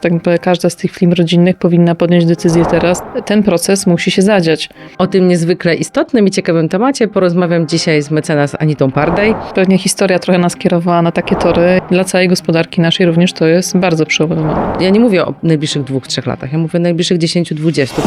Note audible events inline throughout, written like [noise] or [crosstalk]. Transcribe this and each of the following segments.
Tak naprawdę każda z tych firm rodzinnych powinna podjąć decyzję teraz. Ten proces musi się zadziać. O tym niezwykle istotnym i ciekawym temacie porozmawiam dzisiaj z mecenas Anitą Pardej. Pewnie historia trochę nas kierowała na takie tory. Dla całej gospodarki naszej również to jest bardzo przełomowy moment. Ja nie mówię o najbliższych dwóch, trzech latach, ja mówię o najbliższych 10-20.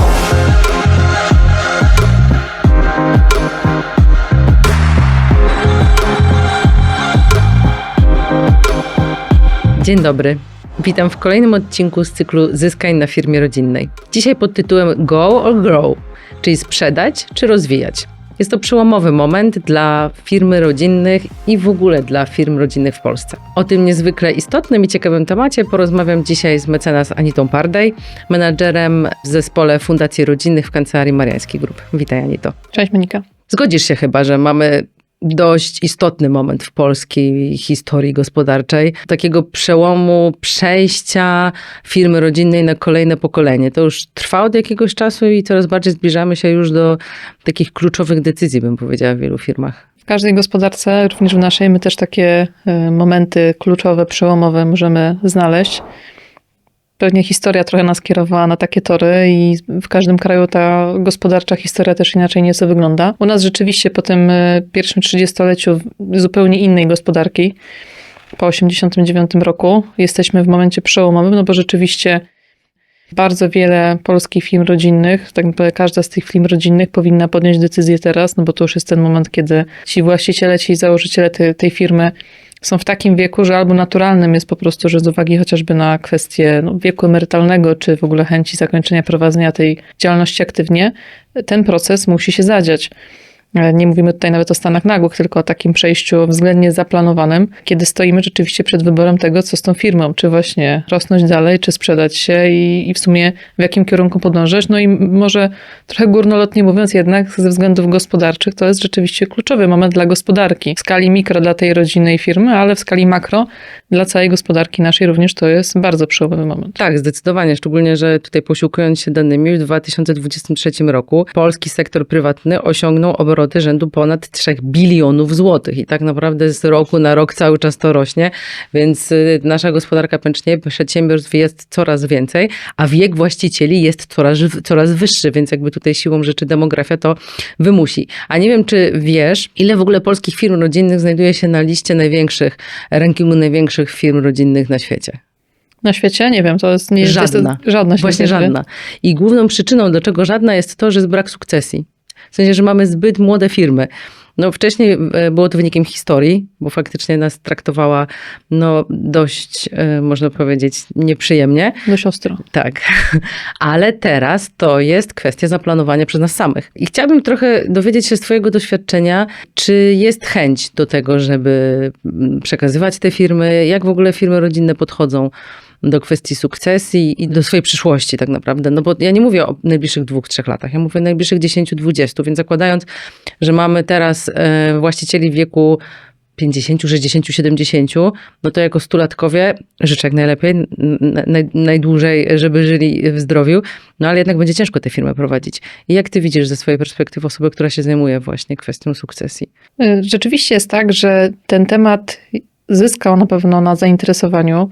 Dzień dobry. Witam w kolejnym odcinku z cyklu Zyskań na firmie rodzinnej. Dzisiaj pod tytułem Go or Grow, czyli sprzedać czy rozwijać. Jest to przełomowy moment dla firmy rodzinnych i w ogóle dla firm rodzinnych w Polsce. O tym niezwykle istotnym i ciekawym temacie porozmawiam dzisiaj z mecenas Anitą Pardej, menadżerem w zespole Fundacji Rodzinnych w Kancelarii Mariańskiej Group. Witaj Anito. Cześć Monika. Zgodzisz się chyba, że mamy dość istotny moment w polskiej historii gospodarczej, takiego przełomu przejścia firmy rodzinnej na kolejne pokolenie. To już trwa od jakiegoś czasu i coraz bardziej zbliżamy się już do takich kluczowych decyzji, bym powiedziała, w wielu firmach. W każdej gospodarce, również w naszej, my też takie y, momenty kluczowe, przełomowe możemy znaleźć. Pewnie historia trochę nas kierowała na takie tory i w każdym kraju ta gospodarcza historia też inaczej nieco wygląda. U nas rzeczywiście po tym y, pierwszym trzydziestoleciu zupełnie innej gospodarki, po 89 roku, jesteśmy w momencie przełomowym, no bo rzeczywiście bardzo wiele polskich firm rodzinnych, tak naprawdę każda z tych firm rodzinnych powinna podjąć decyzję teraz, no bo to już jest ten moment, kiedy ci właściciele, ci założyciele tej, firmy są w takim wieku, że albo naturalnym jest po prostu, że z uwagi chociażby na kwestię no, wieku emerytalnego, czy w ogóle chęci zakończenia prowadzenia tej działalności aktywnie, ten proces musi się zadziać. Nie mówimy tutaj nawet o stanach nagłych, tylko o takim przejściu względnie zaplanowanym, kiedy stoimy rzeczywiście przed wyborem tego, co z tą firmą, czy właśnie rosnąć dalej, czy sprzedać się i, i w sumie w jakim kierunku podążać. No i może trochę górnolotnie mówiąc, jednak ze względów gospodarczych to jest rzeczywiście kluczowy moment dla gospodarki. W skali mikro dla tej rodzinnej firmy, ale w skali makro dla całej gospodarki naszej również to jest bardzo przełomowy moment. Tak, zdecydowanie, szczególnie, że tutaj posiłkując się danymi, w 2023 roku polski sektor prywatny osiągnął obroty rzędu ponad 3 bilionów złotych i tak naprawdę z roku na rok cały czas to rośnie, więc y, nasza gospodarka pęcznieje, przedsiębiorstw jest coraz więcej, a wiek właścicieli jest coraz, coraz wyższy, więc jakby tutaj siłą rzeczy demografia to wymusi. A nie wiem, czy wiesz, ile w ogóle polskich firm rodzinnych znajduje się na liście największych, rankingu największych firm rodzinnych na świecie? Na świecie? Nie wiem, to jest nie Żadna. Jest, żadna Właśnie żadna. I główną przyczyną, dlaczego żadna jest to, że jest brak sukcesji. W sensie, że mamy zbyt młode firmy. No wcześniej e, było to wynikiem historii, bo faktycznie nas traktowała no dość, e, można powiedzieć, nieprzyjemnie. Dość ostro. Tak, [laughs] ale teraz to jest kwestia zaplanowania przez nas samych. I chciałabym trochę dowiedzieć się z Twojego doświadczenia, czy jest chęć do tego, żeby mm, przekazywać te firmy, jak w ogóle firmy rodzinne podchodzą do kwestii sukcesji i do swojej przyszłości tak naprawdę. No bo ja nie mówię o najbliższych dwóch, trzech latach, ja mówię o najbliższych 10-20, więc zakładając, że mamy teraz e, właścicieli w wieku 50, 60, 70, no to jako stulatkowie życzę jak najlepiej, naj, najdłużej, żeby żyli w zdrowiu, no ale jednak będzie ciężko tę firmę prowadzić. I jak ty widzisz ze swojej perspektywy osoby, która się zajmuje właśnie kwestią sukcesji? Rzeczywiście jest tak, że ten temat zyskał na pewno na zainteresowaniu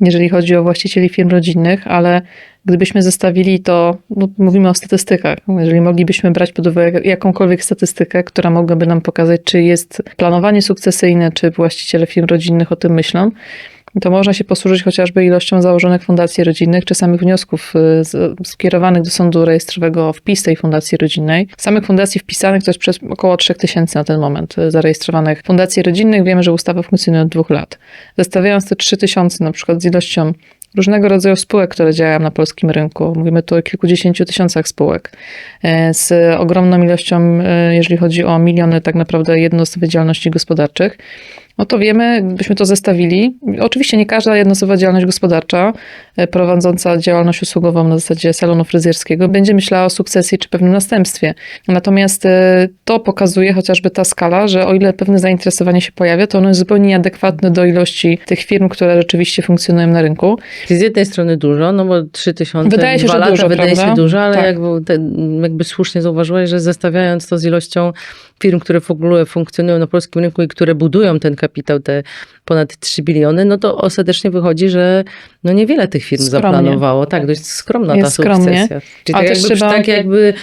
jeżeli chodzi o właścicieli firm rodzinnych, ale gdybyśmy zestawili to, no mówimy o statystykach, jeżeli moglibyśmy brać pod uwagę jakąkolwiek statystykę, która mogłaby nam pokazać, czy jest planowanie sukcesyjne, czy właściciele firm rodzinnych o tym myślą, to można się posłużyć chociażby ilością założonych fundacji rodzinnych, czy samych wniosków y, skierowanych do sądu rejestrowego o wpis tej fundacji rodzinnej. Samych fundacji wpisanych to jest przez około 3000 na ten moment y, zarejestrowanych fundacji rodzinnych. Wiemy, że ustawa funkcjonuje od dwóch lat. Zestawiając te 3000 na przykład z ilością różnego rodzaju spółek, które działają na polskim rynku. Mówimy tu o kilkudziesięciu tysiącach spółek. y, Z ogromną ilością, jeżeli chodzi o miliony tak naprawdę jednostek działalności gospodarczych no to wiemy, gdybyśmy to zestawili. Oczywiście nie każda jednostkowa działalność gospodarcza e, prowadząca działalność usługową na zasadzie salonu fryzjerskiego będzie myślała o sukcesji czy pewnym następstwie. Natomiast e, to pokazuje chociażby ta skala, że o ile pewne zainteresowanie się pojawia, to ono jest zupełnie nieadekwatne do ilości tych firm, które rzeczywiście funkcjonują na rynku. Z jednej strony dużo, no bo 3000 Wydaje się, że lata dużo, wydaje prawda? się dużo, ale Tak. jakby, te, jakby słusznie zauważyłeś, że zestawiając to z ilością firm, które w ogóle funkcjonują na polskim rynku i które budują ten kapitał, kapitał, te ponad 3 biliony, no to ostatecznie wychodzi, że no niewiele tych firm Skromnie. zaplanowało. Tak, dość skromna ta Jest skromnie. sukcesja. Czyli A tak też jakby, trzeba- tak jakby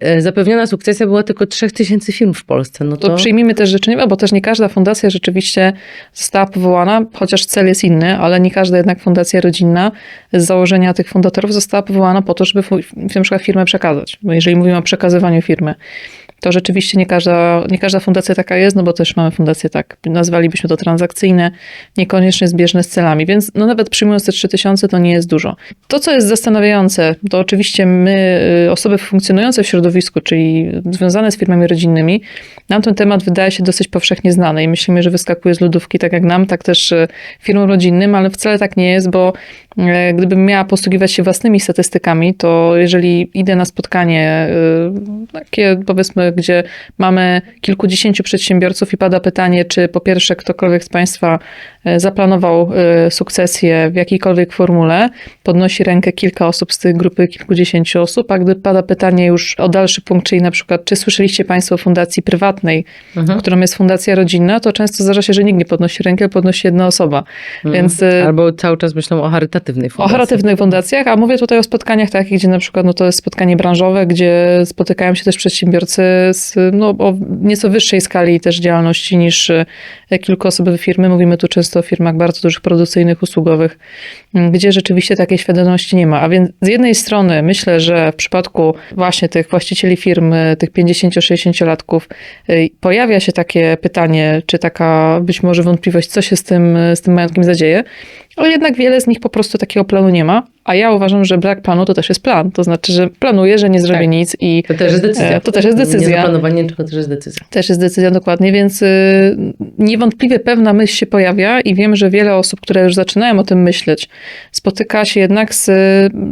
e, zapewniona sukcesja była tylko 3000 firm w Polsce. No To to, przyjmijmy też życzenia, bo też nie każda fundacja rzeczywiście została powołana, chociaż cel jest inny, ale nie każda jednak fundacja rodzinna z założenia tych fundatorów została powołana po to, żeby na przykład firmę przekazać. Bo jeżeli mówimy o przekazywaniu firmy, to rzeczywiście nie każda, nie każda fundacja taka jest, no bo też mamy fundacje tak, nazwalibyśmy to transakcyjne, niekoniecznie zbieżne z celami, więc no nawet przyjmując te 3000 to nie jest dużo. To, co jest zastanawiające, to oczywiście my, y, osoby funkcjonujące w środowisku, czyli związane z firmami rodzinnymi, nam ten temat wydaje się dosyć powszechnie znany i myślimy, że wyskakuje z lodówki tak jak nam, tak też y, firmom rodzinnym, ale wcale tak nie jest, bo gdybym miała posługiwać się własnymi statystykami, to jeżeli idę na spotkanie y, takie powiedzmy, gdzie mamy kilkudziesięciu przedsiębiorców i pada pytanie, czy po pierwsze ktokolwiek z Państwa e, zaplanował e, sukcesję w jakiejkolwiek formule, podnosi rękę kilka osób z tej grupy kilkudziesięciu osób, a gdy pada pytanie już o dalszy punkt, czyli na przykład, czy słyszeliście Państwo o fundacji prywatnej, Mhm. którą jest fundacja rodzinna, to często zdarza się, że nikt nie podnosi rękę, podnosi jedna osoba. Więc e, Albo cały czas myślą o charytatywnej o fundacji. charytatywnych fundacjach, a mówię tutaj o spotkaniach takich, gdzie na przykład no to jest spotkanie branżowe, gdzie spotykają się też przedsiębiorcy z no, o nieco wyższej skali też działalności niż e, kilkuosobowe firmy. Mówimy tu często o firmach bardzo dużych produkcyjnych, usługowych, gdzie rzeczywiście takiej świadomości nie ma. A więc z jednej strony myślę, że w przypadku właśnie tych właścicieli firm, e, tych 50-60-latków, e, pojawia się takie pytanie, czy taka być może wątpliwość, co się z tym, z tym majątkiem zadzieje, ale jednak wiele z nich po prostu takiego planu nie ma. A ja uważam, że brak planu to też jest plan. To znaczy, że planuje, że nie zrobię Tak. nic i To też jest decyzja. E, to też jest decyzja. Nie zaplanowanie, tylko też jest decyzja. też jest decyzja dokładnie, więc y, niewątpliwie pewna myśl się pojawia i wiem, że wiele osób, które już zaczynają o tym myśleć, spotyka się jednak z,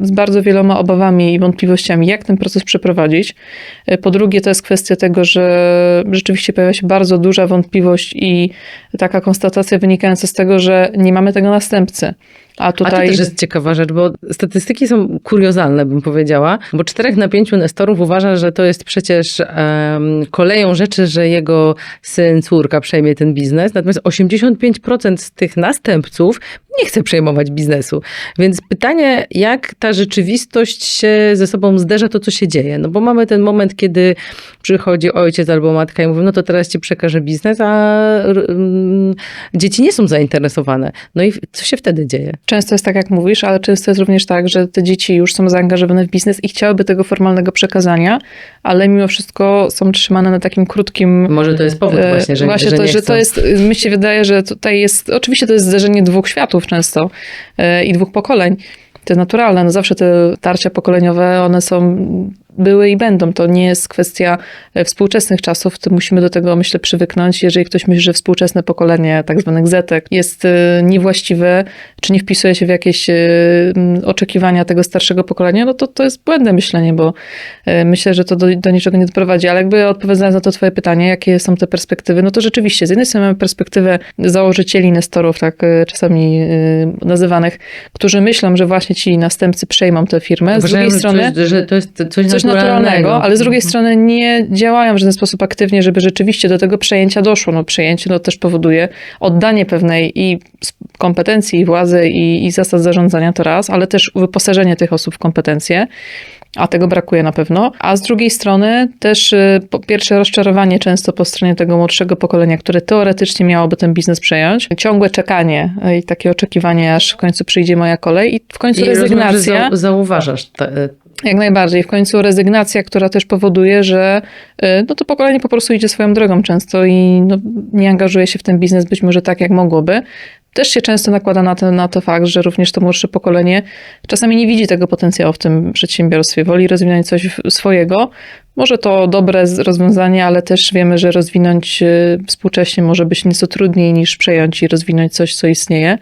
z bardzo wieloma obawami i wątpliwościami, jak ten proces przeprowadzić. Y, Po drugie, to jest kwestia tego, że rzeczywiście pojawia się bardzo duża wątpliwość i taka konstatacja wynikająca z tego, że nie mamy tego następcy. A A to tutaj też jest ciekawa rzecz, bo statystyki są kuriozalne, bym powiedziała, bo czterech na pięciu nestorów uważa, że to jest przecież em, koleją rzeczy, że jego syn, córka przejmie ten biznes, natomiast 85% z tych następców nie chce przejmować biznesu. Więc pytanie, jak ta rzeczywistość się ze sobą zderza, to co się dzieje? No bo mamy ten moment, kiedy przychodzi ojciec albo matka i mówią, no to teraz ci przekażę biznes, a mm, dzieci nie są zainteresowane. No i co się wtedy dzieje? Często jest tak, jak mówisz, ale często jest również tak, że te dzieci już są zaangażowane w biznes i chciałyby tego formalnego przekazania, ale mimo wszystko są trzymane na takim krótkim. Może to jest powód e, właśnie, że, właśnie że to, nie że chcą. to jest, mi się wydaje, że tutaj jest, oczywiście to jest zderzenie dwóch światów często e, i dwóch pokoleń. To jest naturalne, no zawsze te tarcia pokoleniowe, one są, były i będą. To nie jest kwestia e, współczesnych czasów, to musimy do tego, myślę, przywyknąć. Jeżeli ktoś myśli, że współczesne pokolenie tak zwanych zetek jest e, niewłaściwe, czy nie wpisuje się w jakieś e, oczekiwania tego starszego pokolenia, no to to jest błędne myślenie, bo myślę, że to do, do niczego nie doprowadzi. Ale jakby odpowiadając na to twoje pytanie, jakie są te perspektywy, no to rzeczywiście, z jednej strony mamy perspektywę założycieli nestorów, tak czasami nazywanych, którzy myślą, że właśnie ci następcy przejmą tę firmę. Z Uważają, drugiej strony coś, że to jest coś, coś naturalnego, naturalnego, ale z drugiej Mhm. strony nie działają w żaden sposób aktywnie, żeby rzeczywiście do tego przejęcia doszło. No przejęcie no, też powoduje oddanie pewnej i kompetencji, i władzy, i, i zasad zarządzania to raz, ale też wyposażenie tych osób w kompetencje. A tego brakuje na pewno. A z drugiej strony też y, po pierwsze rozczarowanie często po stronie tego młodszego pokolenia, które teoretycznie miałoby ten biznes przejąć. Ciągłe czekanie y, i takie oczekiwanie, aż w końcu przyjdzie moja kolej i w końcu I rozumiem, rezygnacja. zau- zauważasz te, Jak najbardziej. W końcu rezygnacja, która też powoduje, że y, no to pokolenie po prostu idzie swoją drogą często i no, nie angażuje się w ten biznes być może tak, jak mogłoby. Też się często nakłada na to, na to fakt, że również to młodsze pokolenie czasami nie widzi tego potencjału w tym przedsiębiorstwie, woli rozwinąć coś swojego. Może to dobre rozwiązanie, ale też wiemy, że rozwinąć y, współcześnie może być nieco trudniej niż przejąć i rozwinąć coś, co istnieje.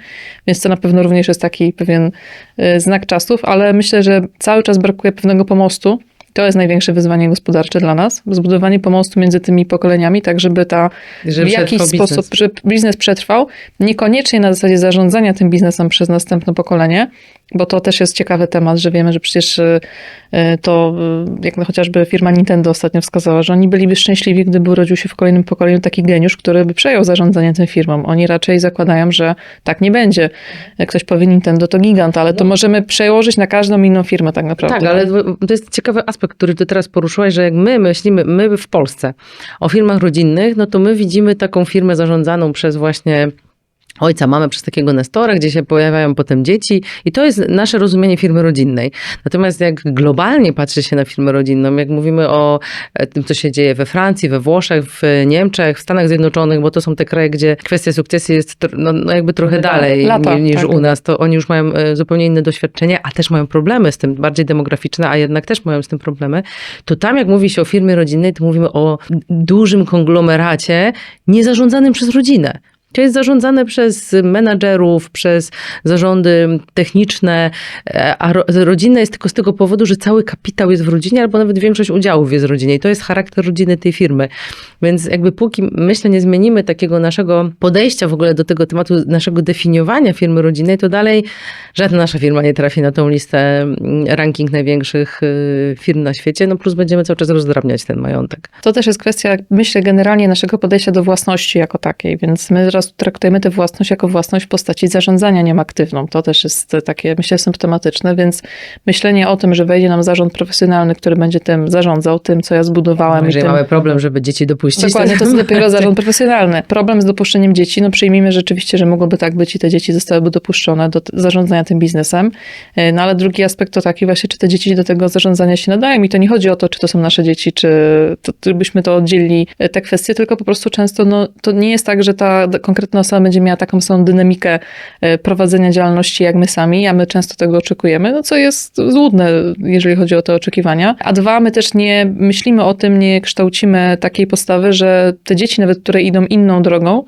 Więc to na pewno również jest taki pewien y, znak czasów, ale myślę, że cały czas brakuje pewnego pomostu. To jest największe wyzwanie gospodarcze dla nas. Zbudowanie pomostu między tymi pokoleniami, tak żeby ta że w jakiś przetrwał biznes. sposób, żeby biznes przetrwał, niekoniecznie na zasadzie zarządzania tym biznesem przez następne pokolenie, bo to też jest ciekawy temat, że wiemy, że przecież y, y, to, y, jak chociażby firma Nintendo ostatnio wskazała, że oni byliby szczęśliwi, gdyby urodził się w kolejnym pokoleniu taki geniusz, który by przejął zarządzanie tym firmą. Oni raczej zakładają, że tak nie będzie. Jak ktoś powie Nintendo, to gigant, ale to możemy przełożyć na każdą inną firmę tak naprawdę. Tak, ale to jest ciekawy aspekt, który ty teraz poruszyłaś, że jak my myślimy, my w Polsce o firmach rodzinnych, no to my widzimy taką firmę zarządzaną przez właśnie ojca, mamy przez takiego nestora, gdzie się pojawiają potem dzieci i to jest nasze rozumienie firmy rodzinnej. Natomiast jak globalnie patrzy się na firmę rodzinną, jak mówimy o e, tym, co się dzieje we Francji, we Włoszech, w Niemczech, w Stanach Zjednoczonych, bo to są te kraje, gdzie kwestia sukcesji jest no, no jakby trochę dalej Lata, niż tak. u nas, to oni już mają e, zupełnie inne doświadczenie, a też mają problemy z tym, bardziej demograficzne, a jednak też mają z tym problemy, to tam jak mówi się o firmie rodzinnej, to mówimy o dużym konglomeracie niezarządzanym przez rodzinę. To jest zarządzane przez menadżerów, przez zarządy techniczne, e, a ro, rodzinne jest tylko z tego powodu, że cały kapitał jest w rodzinie, albo nawet większość udziałów jest w rodzinie. I to jest charakter rodziny tej firmy. Więc jakby póki, myślę, nie zmienimy takiego naszego podejścia w ogóle do tego tematu, naszego definiowania firmy rodzinnej, to dalej żadna nasza firma nie trafi na tą listę mm, ranking największych y, firm na świecie, no plus będziemy cały czas rozdrabniać ten majątek. To też jest kwestia, myślę, generalnie naszego podejścia do własności jako takiej, więc my teraz traktujemy tę własność jako własność w postaci zarządzania nią aktywną. To też jest takie, myślę, symptomatyczne, więc myślenie o tym, że wejdzie nam zarząd profesjonalny, który będzie tym zarządzał, tym, co ja zbudowałem. Jeżeli tym, mamy problem, żeby dzieci dopuścić. Dokładnie, to jest dopiero [laughs] zarząd profesjonalny. Problem z dopuszczeniem dzieci, no przyjmijmy rzeczywiście, że mogłoby tak być i te dzieci zostałyby dopuszczone do zarządzania tym biznesem. E, No ale drugi aspekt to taki właśnie, czy te dzieci do tego zarządzania się nadają i to nie chodzi o to, czy to są nasze dzieci, czy to, byśmy to oddzielili e, te kwestie, tylko po prostu często no, to nie jest tak, że ta konkretna osoba będzie miała taką samą dynamikę e, prowadzenia działalności jak my sami, a my często tego oczekujemy, no co jest złudne, jeżeli chodzi o te oczekiwania. A dwa, my też nie myślimy o tym, nie kształcimy takiej postawy, że te dzieci nawet, które idą inną drogą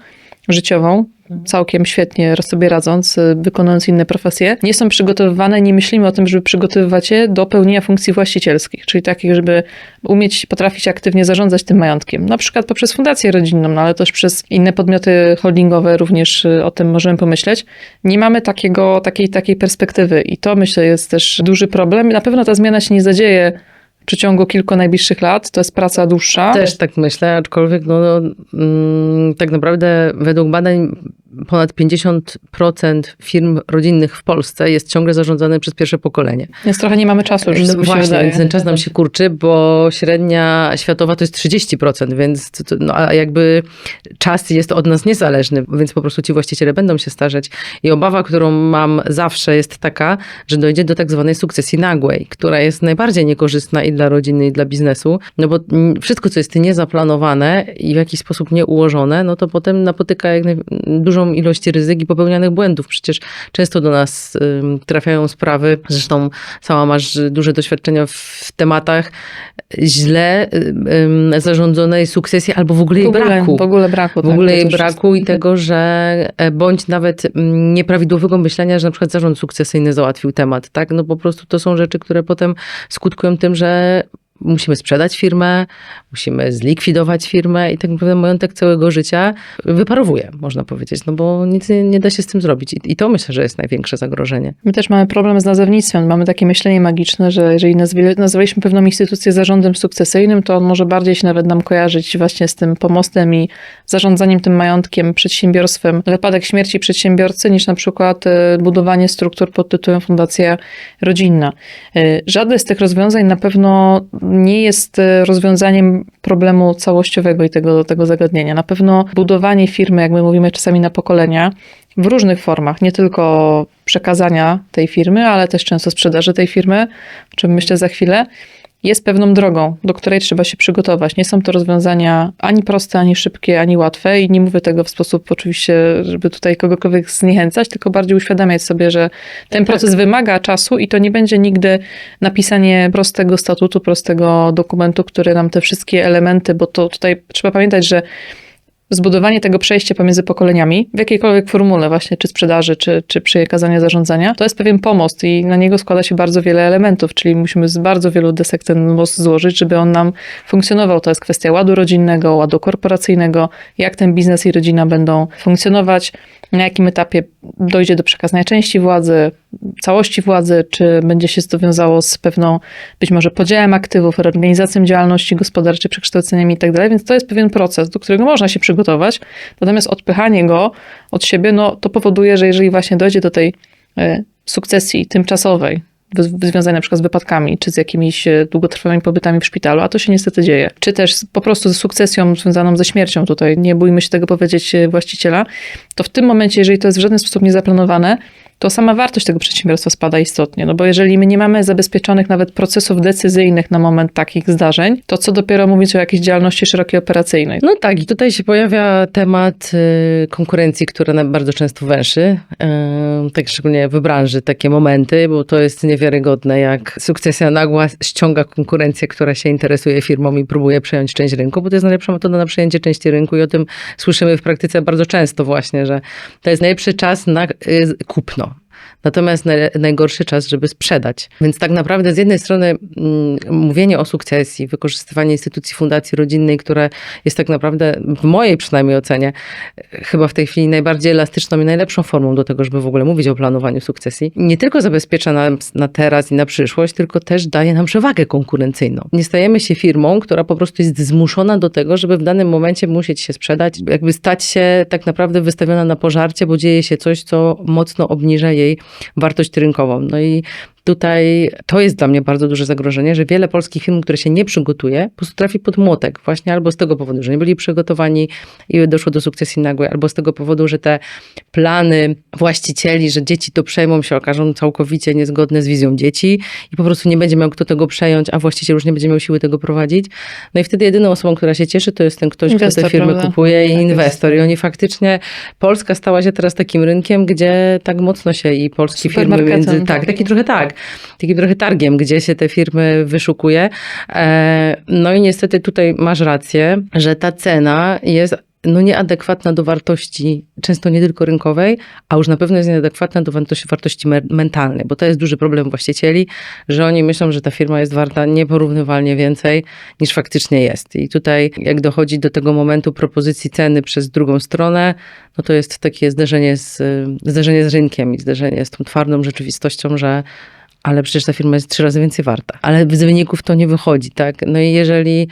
życiową, całkiem świetnie sobie radząc, y, wykonując inne profesje, nie są przygotowywane, nie myślimy o tym, żeby przygotowywać je do pełnienia funkcji właścicielskich, czyli takich, żeby umieć, potrafić aktywnie zarządzać tym majątkiem. Na przykład poprzez fundację rodzinną, no ale też przez inne podmioty holdingowe również y, o tym możemy pomyśleć. Nie mamy takiego, takiej, takiej perspektywy i to myślę jest też duży problem. Na pewno ta zmiana się nie zadzieje przeciągu kilku najbliższych lat. To jest praca dłuższa. Też tak myślę, aczkolwiek no, no, mm, tak naprawdę według badań ponad 50% firm rodzinnych w Polsce jest ciągle zarządzane przez pierwsze pokolenie. Więc trochę nie mamy czasu już, No właśnie, więc ten czas nam się kurczy, bo średnia światowa to jest 30%, więc to, no, a jakby czas jest od nas niezależny, więc po prostu ci właściciele będą się starzeć. I obawa, którą mam zawsze jest taka, że dojdzie do tak zwanej sukcesji nagłej, która jest najbardziej niekorzystna i dla rodziny, i dla biznesu, no bo wszystko, co jest niezaplanowane i w jakiś sposób nieułożone, no to potem napotyka jak naj, dużą ilość ryzyk i popełnianych błędów. Przecież często do nas trafiają sprawy, zresztą sama masz duże doświadczenia w tematach źle zarządzonej sukcesji albo w ogóle jej w ogóle, braku. W ogóle braku. W tak, ogóle jej braku i tego, że e, bądź nawet nieprawidłowego myślenia, że na przykład zarząd sukcesyjny załatwił temat, tak? No po prostu to są rzeczy, które potem skutkują tym, że musimy sprzedać firmę, musimy zlikwidować firmę i tak naprawdę majątek całego życia wyparowuje, można powiedzieć, no bo nic nie, nie da się z tym zrobić. I, I to myślę, że jest największe zagrożenie. My też mamy problem z nazewnictwem. Mamy takie myślenie magiczne, że jeżeli nazwaliśmy pewną instytucję zarządem sukcesyjnym, to on może bardziej się nawet nam kojarzyć właśnie z tym pomostem i zarządzaniem tym majątkiem, przedsiębiorstwem wypadek śmierci przedsiębiorcy, niż na przykład e, budowanie struktur pod tytułem Fundacja Rodzinna. E, Żadne z tych rozwiązań na pewno nie jest e, rozwiązaniem problemu całościowego i tego, tego zagadnienia. Na pewno budowanie firmy, jak my mówimy czasami na pokolenia, w różnych formach, nie tylko przekazania tej firmy, ale też często sprzedaży tej firmy, o czym myślę za chwilę, jest pewną drogą, do której trzeba się przygotować. Nie są to rozwiązania ani proste, ani szybkie, ani łatwe i nie mówię tego w sposób oczywiście, żeby tutaj kogokolwiek zniechęcać, tylko bardziej uświadamiać sobie, że ten proces wymaga czasu i to nie będzie nigdy napisanie prostego statutu, prostego dokumentu, który nam te wszystkie elementy, bo to tutaj trzeba pamiętać, że zbudowanie tego przejścia pomiędzy pokoleniami w jakiejkolwiek formule właśnie, czy sprzedaży, czy, czy przekazania zarządzania, to jest pewien pomost i na niego składa się bardzo wiele elementów, czyli musimy z bardzo wielu desek ten most złożyć, żeby on nam funkcjonował. To jest kwestia ładu rodzinnego, ładu korporacyjnego, jak ten biznes i rodzina będą funkcjonować, na jakim etapie dojdzie do przekazania części władzy, całości władzy, czy będzie się to wiązało z pewną być może podziałem aktywów, reorganizacją działalności gospodarczej, przekształceniem i tak więc to jest pewien proces, do którego można się przygotować, natomiast odpychanie go od siebie, no to powoduje, że jeżeli właśnie dojdzie do tej e, sukcesji tymczasowej, związanej na przykład z wypadkami, czy z jakimiś e, długotrwałymi pobytami w szpitalu, a to się niestety dzieje, czy też z- po prostu ze sukcesją związaną ze śmiercią tutaj, nie bójmy się tego powiedzieć e, właściciela, to w tym momencie, jeżeli to jest w żaden sposób niezaplanowane, to sama wartość tego przedsiębiorstwa spada istotnie. No bo jeżeli my nie mamy zabezpieczonych nawet procesów decyzyjnych na moment takich zdarzeń, to co dopiero mówić o jakiejś działalności szerokiej operacyjnej. No tak, i tutaj się pojawia temat y, konkurencji, która nam bardzo często węszy, y, tak szczególnie w branży, takie momenty, bo to jest niewiarygodne, jak sukcesja nagła ściąga konkurencję, która się interesuje firmą i próbuje przejąć część rynku, bo to jest najlepsza metoda na przejęcie części rynku i o tym słyszymy w praktyce bardzo często właśnie, że to jest najlepszy czas na y, kupno. Natomiast naj, najgorszy czas, żeby sprzedać. Więc tak naprawdę z jednej strony mm, mówienie o sukcesji, wykorzystywanie instytucji fundacji rodzinnej, które jest tak naprawdę, w mojej przynajmniej ocenie, e, chyba w tej chwili najbardziej elastyczną i najlepszą formą do tego, żeby w ogóle mówić o planowaniu sukcesji, nie tylko zabezpiecza nam na teraz i na przyszłość, tylko też daje nam przewagę konkurencyjną. Nie stajemy się firmą, która po prostu jest zmuszona do tego, żeby w danym momencie musieć się sprzedać, jakby stać się tak naprawdę wystawiona na pożarcie, bo dzieje się coś, co mocno obniża jej wartość rynkową. No i tutaj to jest dla mnie bardzo duże zagrożenie, że wiele polskich firm, które się nie przygotuje, po prostu trafi pod młotek. Właśnie albo z tego powodu, że nie byli przygotowani i doszło do sukcesji nagłej, albo z tego powodu, że te plany właścicieli, że dzieci to przejmą, się okażą całkowicie niezgodne z wizją dzieci i po prostu nie będzie miał kto tego przejąć, a właściciel już nie będzie miał siły tego prowadzić. No i wtedy jedyną osobą, która się cieszy, to jest ten ktoś, kto Inwestor, te firmy prawda? kupuje i Tak jest. inwestor. I oni faktycznie, Polska stała się teraz takim rynkiem, gdzie tak mocno się i polskie firmy między, tak, taki trochę tak, takim trochę targiem, gdzie się te firmy wyszukuje. E, No i niestety tutaj masz rację, że ta cena jest no nieadekwatna do wartości, często nie tylko rynkowej, a już na pewno jest nieadekwatna do wartości, wartości me- mentalnej, bo to jest duży problem właścicieli, że oni myślą, że ta firma jest warta nieporównywalnie więcej niż faktycznie jest. I tutaj jak dochodzi do tego momentu propozycji ceny przez drugą stronę, no to jest takie zderzenie z, zderzenie z rynkiem i zderzenie z tą twardą rzeczywistością, że ale przecież ta firma jest trzy razy więcej warta. Ale z wyników to nie wychodzi, tak? No i jeżeli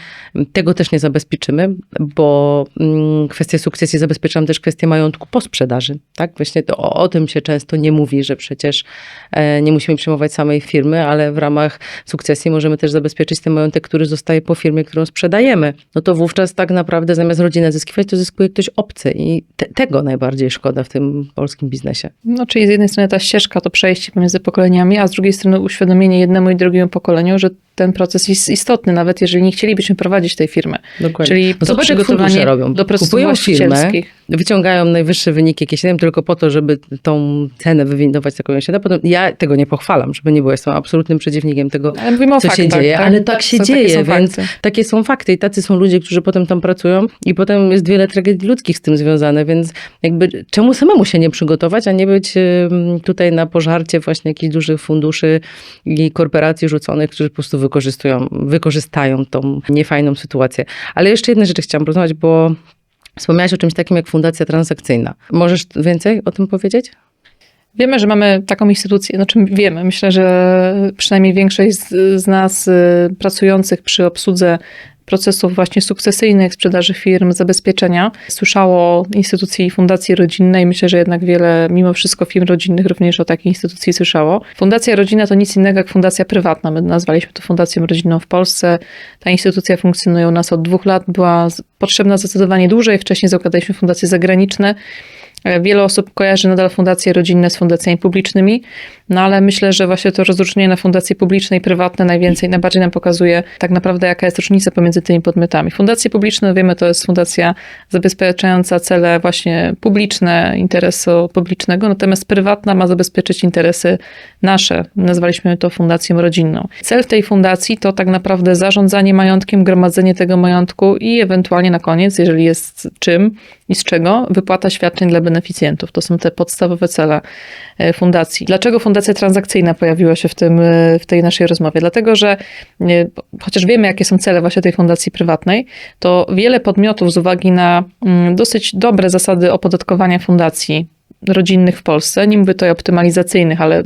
tego też nie zabezpieczymy, bo mm, kwestia sukcesji zabezpieczam też kwestię majątku po sprzedaży, tak? Właśnie to, o, o tym się często nie mówi, że przecież e, nie musimy przejmować samej firmy, ale w ramach sukcesji możemy też zabezpieczyć ten majątek, który zostaje po firmie, którą sprzedajemy. No to wówczas tak naprawdę zamiast rodzinę zyskiwać, to zyskuje ktoś obcy i te, tego najbardziej szkoda w tym polskim biznesie. No, czyli z jednej strony ta ścieżka, to przejście pomiędzy pokoleniami, a z drugiej strony uświadomienie jednemu i drugiemu pokoleniu, że ten proces jest istotny, nawet jeżeli nie chcielibyśmy prowadzić tej firmy. Dokładnie. Czyli no to przygotowanie robią. do procesów Kupują firmę, wyciągają najwyższe wyniki, jakie się dają, tylko po to, żeby tą cenę wywindować taką się da. Potem ja tego nie pochwalam, żeby nie było, jestem absolutnym przeciwnikiem tego, Ale mówimy o co się faktach, dzieje, tak? ale tak się To takie dzieje, więc fakty. takie są fakty i tacy są ludzie, którzy potem tam pracują i potem jest wiele tragedii ludzkich z tym związane, więc jakby czemu samemu się nie przygotować, a nie być tutaj na pożarcie właśnie jakichś dużych funduszy i korporacji rzuconych, którzy po prostu wykorzystują, wykorzystają tą niefajną sytuację. Ale jeszcze jedne rzeczy chciałam porozmawiać, bo Wspomniałaś o czymś takim jak fundacja transakcyjna. Możesz więcej o tym powiedzieć? Wiemy, że mamy taką instytucję, znaczy wiemy, myślę, że przynajmniej większość z, z nas y, pracujących przy obsłudze procesów właśnie sukcesyjnych, sprzedaży firm, zabezpieczenia, słyszało instytucji Fundacji Rodzinnej. Myślę, że jednak wiele, mimo wszystko firm rodzinnych również o takiej instytucji słyszało. Fundacja Rodzina to nic innego jak fundacja prywatna. My nazwaliśmy to Fundacją Rodzinną w Polsce. Ta instytucja funkcjonuje u nas od dwóch lat, była potrzebna zdecydowanie dłużej. Wcześniej zakładaliśmy fundacje zagraniczne. Wiele osób kojarzy nadal fundacje rodzinne z fundacjami publicznymi, no ale myślę, że właśnie to rozróżnienie na fundacje publiczne i prywatne najwięcej, najbardziej nam pokazuje tak naprawdę, jaka jest różnica pomiędzy tymi podmiotami. Fundacje publiczne, no wiemy, to jest fundacja zabezpieczająca cele właśnie publiczne, interesu publicznego, natomiast prywatna ma zabezpieczyć interesy nasze. Nazwaliśmy to fundacją rodzinną. Cel tej fundacji to tak naprawdę zarządzanie majątkiem, gromadzenie tego majątku i ewentualnie na koniec, jeżeli jest czym i z czego, wypłata świadczeń dla beneficjentów. To są te podstawowe cele e, fundacji. Dlaczego fundacja transakcyjna pojawiła się w, tym, e, w tej naszej rozmowie? Dlatego, że e, chociaż wiemy, jakie są cele właśnie tej fundacji prywatnej, to wiele podmiotów z uwagi na mm, dosyć dobre zasady opodatkowania fundacji rodzinnych w Polsce, nie mówię tutaj optymalizacyjnych, ale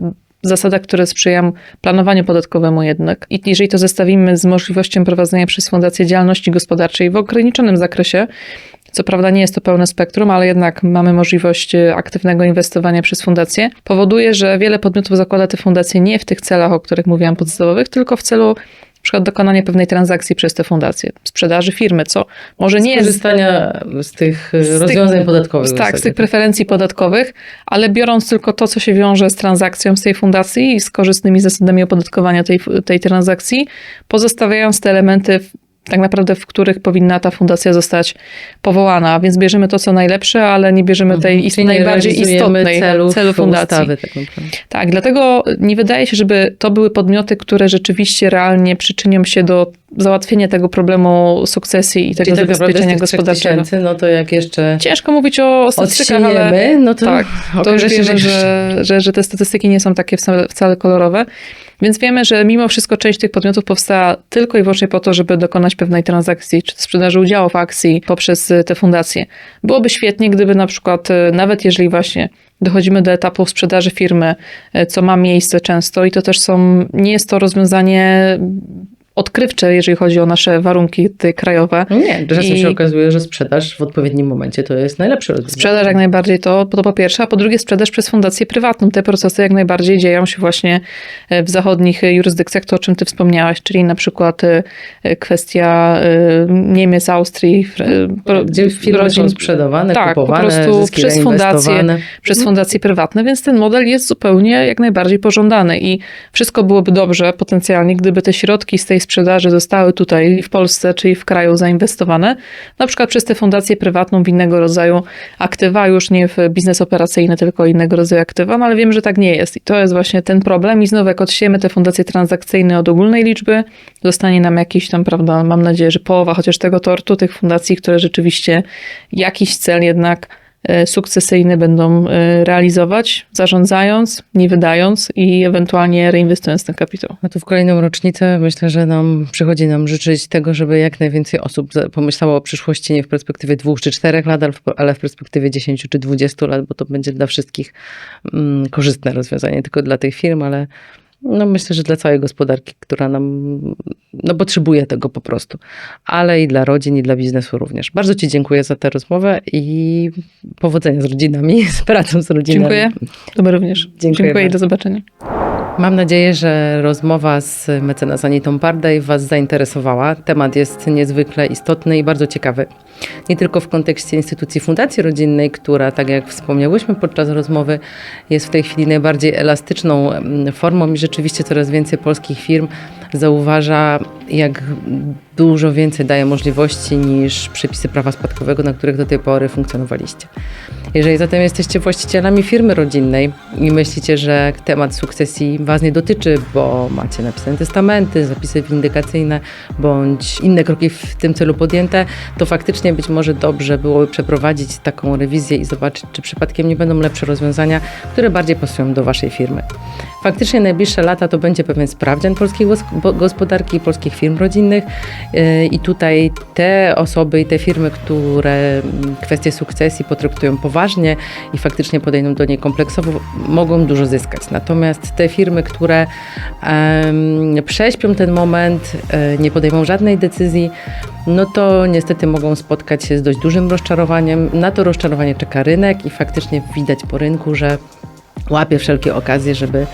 zasadach, które sprzyjają planowaniu podatkowemu jednak. I jeżeli to zestawimy z możliwością prowadzenia przez fundację działalności gospodarczej w ograniczonym zakresie, co prawda nie jest to pełne spektrum, ale jednak mamy możliwość e, aktywnego inwestowania przez fundację, powoduje, że wiele podmiotów zakłada te fundacje nie w tych celach, o których mówiłam podstawowych, tylko w celu przykład dokonania pewnej transakcji przez te fundacje, sprzedaży firmy, co może nie jest Korzystania z tych e, z tych- rozwiązań podatkowych. w tak, z tych preferencji podatkowych, ale biorąc tylko to, co się wiąże z transakcją z tej fundacji i z korzystnymi zasadami opodatkowania tej, tej transakcji, pozostawiając te elementy tak naprawdę, w których powinna ta fundacja zostać powołana. Więc bierzemy to, co najlepsze, ale nie bierzemy tej ist- Mhm. Czyli nie najbardziej istotnej celów celu fundacji. Ustawy, tak. Tak, dlatego nie wydaje się, żeby to były podmioty, które rzeczywiście realnie przyczynią się do załatwienia tego problemu sukcesji i tego Czyli tak zabezpieczenia gospodarczego. tysięcy, no to jak jeszcze Ciężko mówić o statystykach, ale no to, tak, to już wiemy, że że, że, że te statystyki nie są takie wcale, wcale kolorowe. Więc wiemy, że mimo wszystko część tych podmiotów powstała tylko i wyłącznie po to, żeby dokonać pewnej transakcji, czy sprzedaży udziałów akcji poprzez y, te fundacje. Byłoby świetnie, gdyby na przykład, y, nawet jeżeli właśnie dochodzimy do etapu sprzedaży firmy, y, co ma miejsce często i to też są, nie jest to rozwiązanie odkrywcze, jeżeli chodzi o nasze warunki krajowe. No nie, czasem I- się okazuje, że sprzedaż w odpowiednim momencie to jest najlepsze rozwiązanie. Sprzedaż jak najbardziej to, to po pierwsze, a po drugie sprzedaż przez fundację prywatną. Te procesy jak najbardziej dzieją się właśnie e, w zachodnich jurysdykcjach, to o czym ty wspomniałaś, czyli na przykład e, e, kwestia Niemiec, Austrii, Gdzie firmy rodzin- są sprzedawane, tak, po kupowane, prostu zyski przez fundacje, przez fundacje prywatne, więc ten model jest zupełnie jak najbardziej pożądany i wszystko byłoby dobrze potencjalnie, gdyby te środki z tej sprzedaży zostały tutaj w Polsce, czyli w kraju zainwestowane, na przykład przez tę fundację prywatną w innego rodzaju aktywa, już nie w biznes operacyjny, tylko innego rodzaju aktywa, no ale wiem, że tak nie jest. I to jest właśnie ten problem. I znowu jak odsiejemy te fundacje transakcyjne od ogólnej liczby, zostanie nam jakiś tam, prawda, mam nadzieję, że połowa chociaż tego tortu, tych fundacji, które rzeczywiście jakiś cel jednak sukcesyjny będą e, realizować, zarządzając, nie wydając i ewentualnie reinwestując ten kapitał. A tu w kolejną rocznicę myślę, że nam przychodzi nam życzyć tego, żeby jak najwięcej osób pomyślało o przyszłości nie w perspektywie dwóch czy czterech lat, ale w, perspektywie 10 czy 20 lat, bo to będzie dla wszystkich mm, korzystne rozwiązanie, nie tylko dla tych firm, ale no myślę, że dla całej gospodarki, która nam no, potrzebuje tego po prostu, ale i dla rodzin, i dla biznesu również. Bardzo Ci dziękuję za tę rozmowę i powodzenia z rodzinami, [laughs] z pracą z rodzinami. Dziękuję. Tobie również. Dziękuję Dziękuję i do zobaczenia. Mam nadzieję, że rozmowa z mecenas Anitą Pardej Was zainteresowała. Temat jest niezwykle istotny i bardzo ciekawy. Nie tylko w kontekście instytucji Fundacji Rodzinnej, która, tak jak wspomniałyśmy podczas rozmowy, jest w tej chwili najbardziej elastyczną mm, formą i rzeczywiście coraz więcej polskich firm zauważa, jak dużo więcej daje możliwości niż przepisy prawa spadkowego, na których do tej pory funkcjonowaliście. Jeżeli zatem jesteście właścicielami firmy rodzinnej i myślicie, że temat sukcesji Was nie dotyczy, bo macie napisane testamenty, zapisy windykacyjne bądź inne kroki w tym celu podjęte, to faktycznie być może dobrze byłoby przeprowadzić taką rewizję i zobaczyć, czy przypadkiem nie będą lepsze rozwiązania, które bardziej pasują do Waszej firmy. Faktycznie najbliższe lata to będzie pewien sprawdzian polskiej gospodarki i polskich firm rodzinnych yy, i tutaj te osoby i te firmy, które mm, kwestie sukcesji potraktują poważnie i faktycznie podejdą do niej kompleksowo, mogą dużo zyskać. Natomiast te firmy, które em, prześpią ten moment, e, nie podejmą żadnej decyzji, no to niestety mogą spotkać się z dość dużym rozczarowaniem. Na to rozczarowanie czeka rynek i faktycznie widać po rynku, że łapię wszelkie okazje, żeby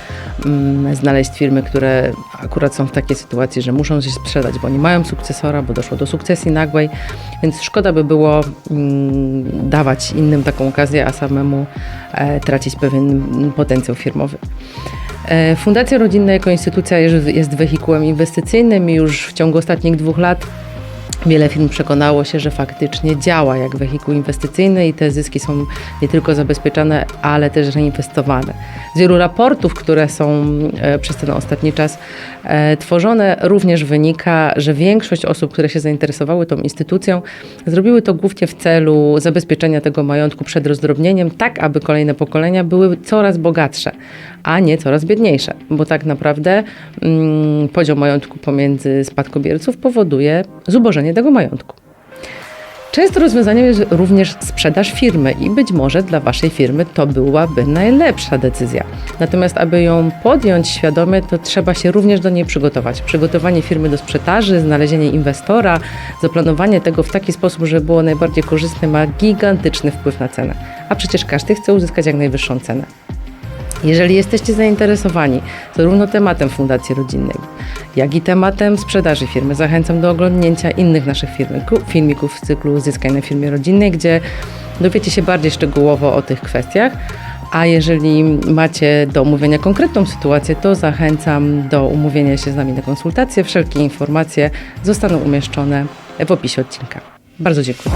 mm, znaleźć firmy, które akurat są w takiej sytuacji, że muszą się sprzedać, bo nie mają sukcesora, bo doszło do sukcesji nagłej, więc szkoda by było mm, dawać innym taką okazję, a samemu e, tracić pewien potencjał firmowy. E, Fundacja Rodzinna jako instytucja jest wehikułem inwestycyjnym i już w ciągu ostatnich dwóch lat Wiele firm przekonało się, że faktycznie działa jak wehikuł inwestycyjny i te zyski są nie tylko zabezpieczane, ale też reinwestowane. Z wielu raportów, które są e, przez ten ostatni czas e, tworzone, również wynika, że większość osób, które się zainteresowały tą instytucją, zrobiły to głównie w celu zabezpieczenia tego majątku przed rozdrobnieniem, tak aby kolejne pokolenia były coraz bogatsze, a nie coraz biedniejsze, bo tak naprawdę mm, podział majątku pomiędzy spadkobierców powoduje zubożenie tego majątku. Często rozwiązaniem jest również sprzedaż firmy i być może dla Waszej firmy to byłaby najlepsza decyzja. Natomiast aby ją podjąć świadomie, to trzeba się również do niej przygotować. Przygotowanie firmy do sprzedaży, znalezienie inwestora, zaplanowanie tego w taki sposób, żeby było najbardziej korzystne, ma gigantyczny wpływ na cenę. A przecież każdy chce uzyskać jak najwyższą cenę. Jeżeli jesteście zainteresowani zarówno tematem Fundacji Rodzinnej, jak i tematem sprzedaży firmy, zachęcam do oglądnięcia innych naszych filmików, z cyklu Zyskaj na firmie rodzinnej, gdzie dowiecie się bardziej szczegółowo o tych kwestiach. A jeżeli macie do omówienia konkretną sytuację, to zachęcam do umówienia się z nami na konsultację. Wszelkie informacje zostaną umieszczone w opisie odcinka. Bardzo dziękuję.